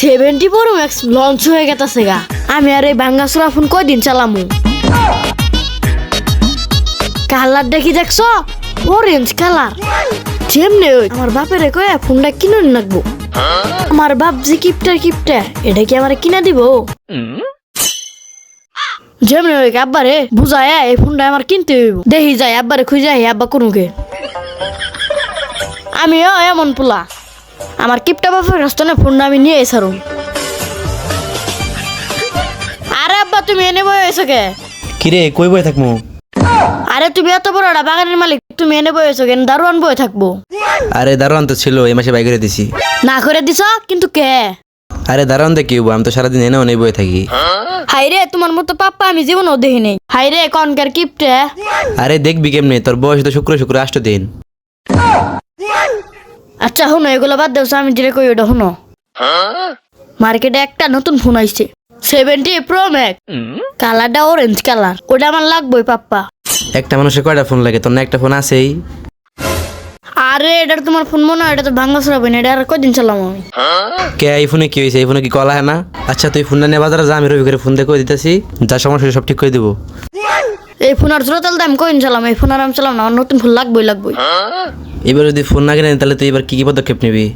Seventy pro max launch হয়ে গেছে গা। আমি আর এই ভাঙ্গাসুরা ফোন কয়দিন চালামু? কালার দেখি দেখছ? Orange colour. যেমনি ওই আমার বাপের কয়ে ফোনটা কিনে রাখব আমার বাপ যে কিপটা কিপটা এটা কি আমার কিনা দিব? যেমনি ওই আব্বারে বুঝায় এই ফোনটা আমার কিনতে হইব। দেখি যাই, আব্বারে খুঁজে আব্বা কোনোকে আমিও এমন পোলা। আমার কিপটা বাপের থেকে ফোনটা আমি নিয়ে এসারুম আরে আব্বা তুমি এনে বই হয়েছো কে? কিরে কই বই থাকমু? আরে তুমি এত বড় একটা বাগানের মালিক তুমি এনে বই হয়েছো কেন দারোয়ান বই থাকব। আরে দারোয়ান তো ছিল এই মাসে বাই করে দিছি। না করে দিছ? কিন্তু কে? আরে দারোয়ান দেখি আমি তো সারাদিন এনে অনেক বই থাকি। হাইরে তোমার মতো পাপ্পা আমি জীবনও দেখি নেই হাইরে কনকার কিপটে? আরে দেখবি কেমনে তোর বয়স তো শুক্র শুক্র আষ্ট দিন। আচ্ছা শুনো এগুলো বাদ দেওছো আমি যেটা কই ওটা শুনো। মার্কেটে একটা নতুন ফোন আইছে সেভেন্টি প্রো ম্যাক কালারটা অরেঞ্জ কালার ওটা আমার লাগবেই পাপ্পা। একটা মানুষের কয়টা ফোন লাগে? তোর না একটা ফোন আছেই। আরে এটা তোমার ফোন মনে হয় এটা তো ভাঙা সরাবে না এটা আর কদিন চালাম আমি? কে এই ফোনে কি হয়েছে এই ফোনে কি কলা হয় না? আচ্ছা তুই ফোনটা নিয়ে বাজারে যা আমি রবি করে ফোন করে দিতেছি। যা সমস্যা সব ঠিক করে দেবো। এই ফোন আর জোড়া তাহলে আমি কদিন চালাম? এই ফোন আর আমি চালাম না আমার নতুন ফোন লাগবেই লাগবেই। এবার যদি ফোন না কিনে তাহলে তুই এবার কি কি পদক্ষেপ নিবি?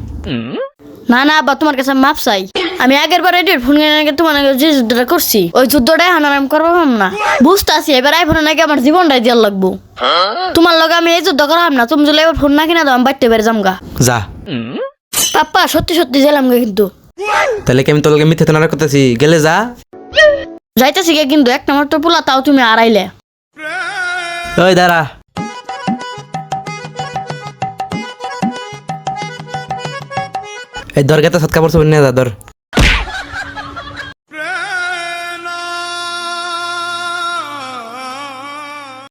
না না আবার তোমার কাছে মাপ চাই। আমি আগের বার এডিট ফোন কিনে নাকি তোমার নাকি যে যুদ্ধটা করছি ওই যুদ্ধটাই আর আমি করব না। বুঝতে আছি এবার আইফোনে নাকি আমার জীবনটাই দেওয়ার লাগবো। তোমার লগে আমি এই যুদ্ধ করাম না তুমি যদি এবার ফোন না কিনা দাও আমি বাড়তে পেরে যামগা। যা। পাপ্পা সত্যি সত্যি গেলাম গে কিন্তু। তাহলে কি আমি তোর লগে মিথ্যে তো না করতেছি? গেলে যা। যাইতেছি গে কিন্তু একটা মাত্র পোলা তাও তুমি আড়াইলে ওই দাঁড়া। এই দরগাতে সৎকা পড়ছে নিয়ে দাদর